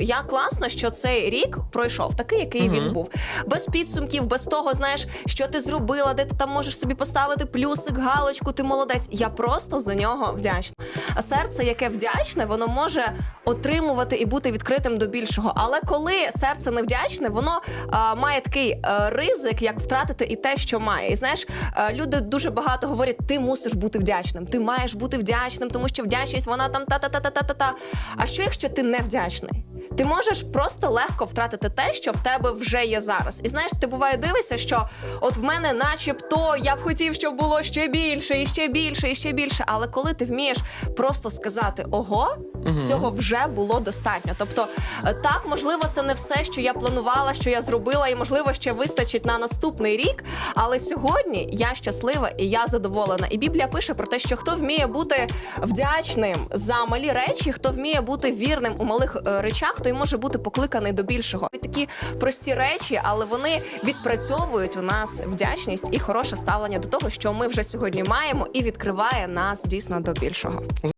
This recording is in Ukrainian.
Як класно, що цей рік пройшов такий, який він був, без підсумків, без того, знаєш, що ти зробила, де ти там можеш собі поставити плюсик, галочку, ти молодець. Я просто за нього вдячна. А серце, яке вдячне, воно може отримувати і бути відкритим до більшого. Але коли серце не вдячне, воно а, має такий е, ризик, як втратити і те, що має. І знаєш, е, люди дуже багато говорять: ти мусиш бути вдячним, ти маєш бути вдячним, тому що вдячність вона там та-та-та-та-та-та. А що якщо ти не вдячний? Ти можеш просто легко втратити те, що в тебе вже є зараз. І знаєш, ти буває дивишся, що от в мене, начебто, я б хотів, щоб було ще більше, і ще більше, і ще більше. Але коли ти вмієш просто сказати ого, цього вже було достатньо. Тобто, е, так, можливо, це не все, що я планувала, що я зробила, і можливо ще вистачить на наступний рік. Але сьогодні я щаслива і я задоволена. І Біблія пише про те, що хто вміє бути вдячним за малі речі, хто вміє бути вірним у малих е, речах, той може бути покликаний до більшого. Такі прості речі, але вони відпрацьовують у нас вдячність і хороше ставлення до того, що ми вже сьогодні маємо, і відкриває нас дійсно до більшого.